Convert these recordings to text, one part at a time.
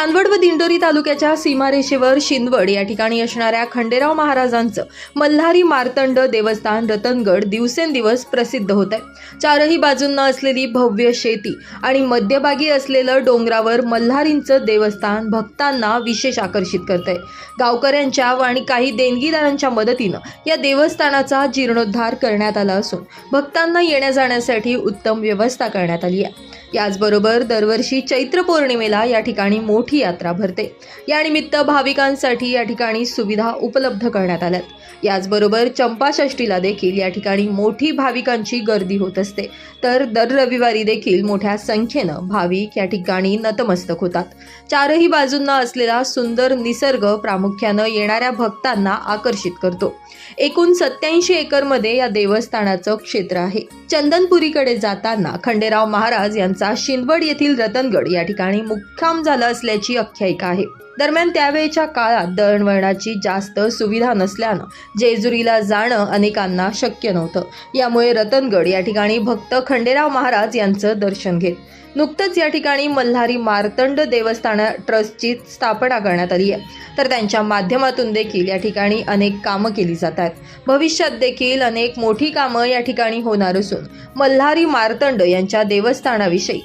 चांदवड व दिंडोरी तालुक्याच्या सीमारेषेवर शिंदवड या ठिकाणी असणाऱ्या खंडेराव महाराजांचं मल्हारी मार्तंड देवस्थान रतनगड दिवसेंदिवस प्रसिद्ध होत आहे चारही बाजूंना असलेली भव्य शेती आणि मध्यभागी असलेलं डोंगरावर मल्हारींचं देवस्थान भक्तांना विशेष आकर्षित करतंय. गावकऱ्यांच्या व आणि काही देणगीदारांच्या मदतीनं या देवस्थानाचा जीर्णोद्धार करण्यात आला असून भक्तांना येण्या जाण्यासाठी उत्तम व्यवस्था करण्यात आली आहे. याचबरोबर दरवर्षी चैत्र पौर्णिमेला या ठिकाणी मोठी यात्रा भरते. यानिमित्त भाविकांसाठी या ठिकाणी सुविधा उपलब्ध करण्यात आल्यात. याचबरोबर चंपाषष्टीला देखील या ठिकाणी मोठी भाविकांची गर्दी होत असते. तर दर रविवारी देखील मोठ्या संख्येनं भाविक या ठिकाणी नतमस्तक होतात. चारही बाजूंना असलेला सुंदर निसर्ग प्रामुख्यानं येणाऱ्या भक्तांना आकर्षित करतो. एकूण सत्याऐंशी एकरमध्ये या देवस्थानाचं क्षेत्र आहे. चंदनपुरीकडे जाताना खंडेराव महाराज यांचं शिंदवड येथील रतनगड या ठिकाणी मुक्काम झाला असल्याची आख्यायिका आहे. दरम्यान त्यावेळच्या काळात दळणवळणाची जास्त सुविधा नसल्यानं जेजुरीला जाणं अनेकांना शक्य नव्हतं. यामुळे रतनगड या ठिकाणी भक्त खंडेराव महाराज यांचं दर्शन घेत नुकतंच या ठिकाणी मल्हारी मार्तंड देवस्थान ट्रस्टची स्थापना करण्यात आली आहे. तर त्यांच्या माध्यमातून देखील या ठिकाणी अनेक कामं केली जात आहेत. भविष्यात देखील अनेक मोठी कामं या ठिकाणी होणार असून मल्हारी मार्तंड यांच्या देवस्थानाविषयी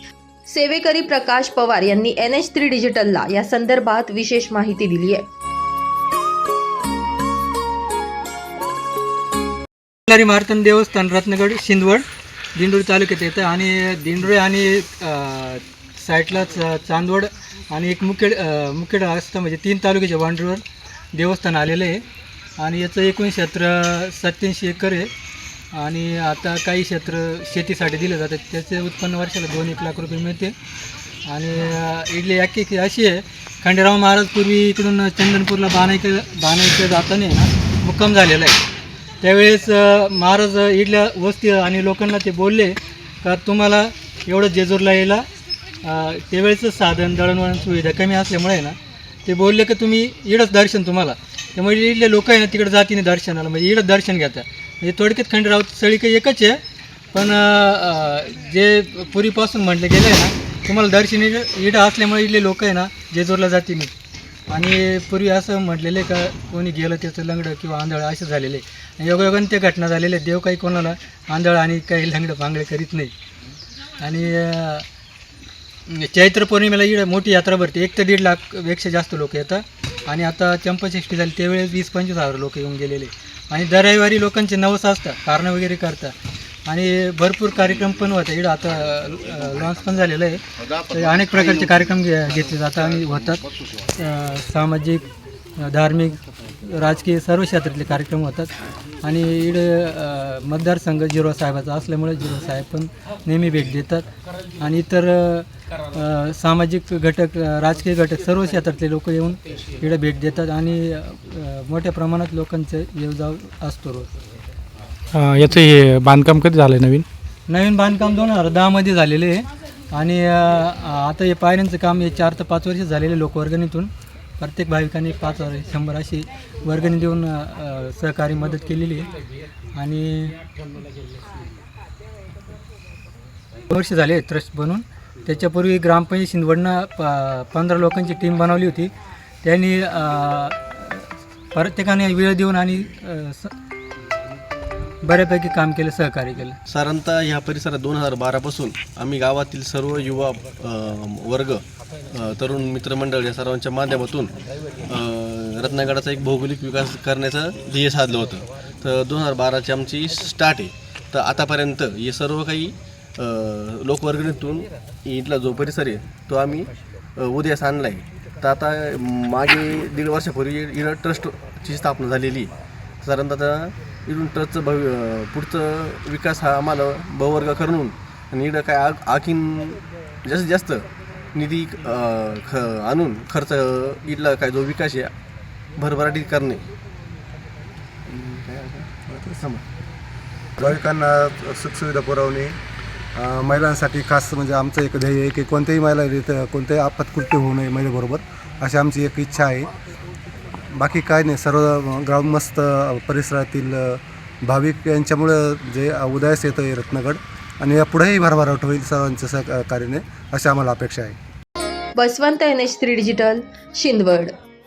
सेवेकरी प्रकाश पवार यांनी एन एच थ्री डिजिटलला या संदर्भात विशेष माहिती दिली आहे. मल्हारी मार्तंड देवस्थान रत्नगड शिंदवड दिंडोरी तालुक्यात येतं आणि दिंडोरी आणि साईटला साईडला च- चांदवड आणि एक मुखेड मुखेड असतं म्हणजे तीन तालुक्याच्या बाउंड्रीवर देवस्थान आलेलं आहे. आणि याचं एकूण क्षेत्र सत्याऐंशी एकर आहे. आणि आता काही क्षेत्र शेतीसाठी दिलं जातं. त्याचे उत्पन्न वर्षाला दोन एक लाख रुपये मिळते. आणि इडली एक अशी आहे. खंडेराव महाराज पूर्वी इकडून चंदनपूरला बाणायक बाणायचं जाताना ना मुक्काम झालेला आहे. त्यावेळेस महाराज इडल्या वस्ती आणि लोकांना ते बोलले का तुम्हाला एवढं जेजूरला यायला त्यावेळेचं साधन दळणवळण सुविधा कमी असल्यामुळे ना ते बोलले की तुम्ही इडंच दर्शन तुम्हाला. त्यामुळे इथले लोक आहे ना तिकडे जातीने दर्शनाला म्हणजे इडंच दर्शन घेतात. म्हणजे थोडक्यात खंडराव सळी काही एकच आहे पण जे पूर्वीपासून म्हटलं गेलं आहे ना तुम्हाला दर्शन इडं असल्यामुळे इथले लोक आहे ना जेजूरला जातीने. आणि पूर्वी असं म्हटलेलं आहे का कोणी गेलं त्याचं लंगडं किंवा आंधळ असं झालेलं. आहे योगायोगाने त्या घटना झालेल्या आहेत. देव काही कोणाला आंधळ आणि काही लंगडं भांगडे करीत नाही. आणि चैत्र पौर्णिमेला इकडे मोठी यात्रा भरते. एक ते दीड लाखपेक्षा जास्त लोक येतात. आणि आता चंपषष्ठी झाली त्यावेळेस वीस पंचवीस हजार लोक येऊन गेलेले. आणि दर रविवारी लोकांचे नवस असतात कारणं वगैरे करतात आणि भरपूर कार्यक्रम पण होता. इकडं आता लॉन्च पण झालेलं आहे. अनेक प्रकारचे कार्यक्रम घे घेतले जातात आणि होतात. सामाजिक धार्मिक राजकीय सर्व क्षेत्रातले कार्यक्रम होतात. आणि इकडे अं, मतदारसंघ जिरो साहेबाचा असल्यामुळे जिरो साहेब पण नेहमी भेट देतात. आणि इतर सामाजिक घटक राजकीय घटक सर्व क्षेत्रातले लोक येऊन इकडे भेट देतात आणि मोठ्या प्रमाणात लोकांचं येव जाव असतो रोज. याचं हे बांधकाम कधी झालं नवीन? नवीन बांधकाम दोन हजार दहामध्ये झालेले आहे. आणि आता हे पायऱ्यांचं काम हे चार ते पाच वर्ष झालेले लोकवर्गणीतून. प्रत्येक भाविकांनी पाच शंभर अशी वर्गणी देऊन सहकारी मदत केलेली आहे. आणि वर्ष झाले ट्रस्ट बनून. त्याच्यापूर्वी ग्रामपंचायत शिंदवडनं प पंधरा लोकांची टीम बनवली होती. त्यांनी प्रत्येकाने वेळ देऊन आणि स- बऱ्यापैकी काम केलं सहकार्य केलं. साधारणतः ह्या परिसरात दोन हजार बारापासून आम्ही गावातील सर्व युवा वर्ग तरुण मित्रमंडळ या सर्वांच्या माध्यमातून अ, रत्नागडाचा एक भौगोलिक विकास करण्याचं ध्येय साधलं होतं. तर दोन हजार बाराची आमची स्टार्ट आहे. तर आतापर्यंत हे सर्व काही लोकवर्गणीतून इथला जो परिसर आहे तो आम्ही अ, उदयास आणला आहे तर आता मागे दीड वर्षापूर्वी इथं ट्रस्टची स्थापना झालेली आहे. साधारणतः आता इथून ट्रस्टचं भवि पुढचं विकास हा आम्हाला बहुवर्ग करून आणि इकडं काय आ आखीन जास्तीत जास्त निधी ख आणून खर्च इथला काय जो विकास आहे भरभराटी करणे. सम- भाविकांना सुखसुविधा पुरवणे महिलांसाठी खास म्हणजे आमचं एक ध्येय आहे की कोणत्याही महिला कोणत्याही आपत्कृत्य होऊ नये महिलेबरोबर अशी आमची एक इच्छा आहे. बाकी काय नाही सर्व ग्रामस्थ परिसरातील भाविक यांच्यामुळं जे उदयास येतं आहे रत्नगड आणि यापुढेही भरभराट होईल सर्वांच्या सहकार्याने अशी आम्हाला अपेक्षा आहे. Basavant N H three digital Shindwad.